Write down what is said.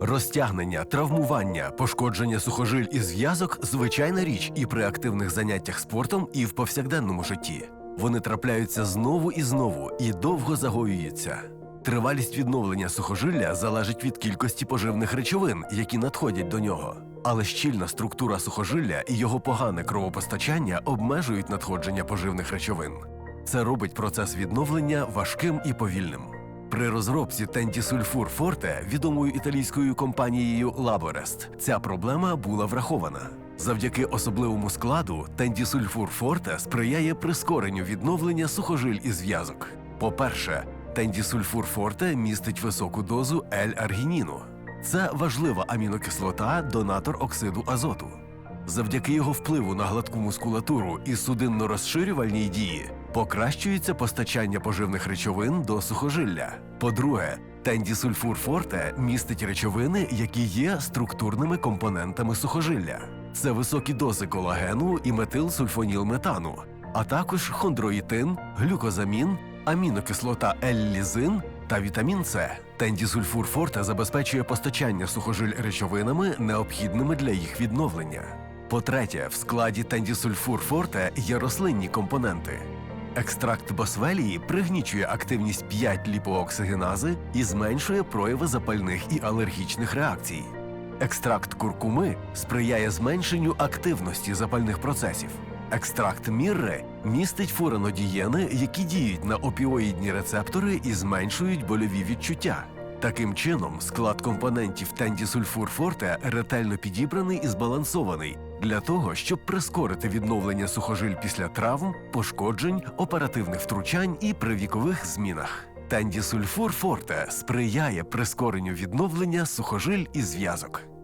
Розтягнення, травмування, пошкодження сухожиль і зв'язок звичайна річ і при активних заняттях спортом, і в повсякденному житті. Вони трапляються знову і знову і довго загоюються. Тривалість відновлення сухожилля залежить від кількості поживних речовин, які надходять до нього. Але щільна структура сухожилля і його погане кровопостачання обмежують надходження поживних речовин. Це робить процес відновлення важким і повільним. При розробці тентісульфур Форте відомою італійською компанією Лаборест ця проблема була врахована. Завдяки особливому складу тентісульфур Форте сприяє прискоренню відновлення сухожиль і зв'язок. По-перше, тендісульфур Форте містить високу дозу L-аргініну. Це важлива амінокислота, донатор оксиду азоту. Завдяки його впливу на гладку мускулатуру і судинно-розширювальній дії покращується постачання поживних речовин до сухожилля. По-друге, тендісульфур форте містить речовини, які є структурними компонентами сухожилля. Це високі дози колагену і метилсульфонілметану, а також хондроїтин, глюкозамін, амінокислота L-лізин та вітамін С. Тендісульфур форте забезпечує постачання сухожиль речовинами, необхідними для їх відновлення. По-третє, в складі тендісульфур форте є рослинні компоненти. Екстракт босвелії пригнічує активність 5 ліпооксигенази і зменшує прояви запальних і алергічних реакцій. Екстракт куркуми сприяє зменшенню активності запальних процесів. Екстракт мірри містить фуранодієни, які діють на опіоїдні рецептори і зменшують больові відчуття. Таким чином, склад компонентів тендісульфур форте ретельно підібраний і збалансований для того, щоб прискорити відновлення сухожиль після травм, пошкоджень, оперативних втручань і при вікових змінах. Тендісульфур форте сприяє прискоренню відновлення сухожиль і зв'язок.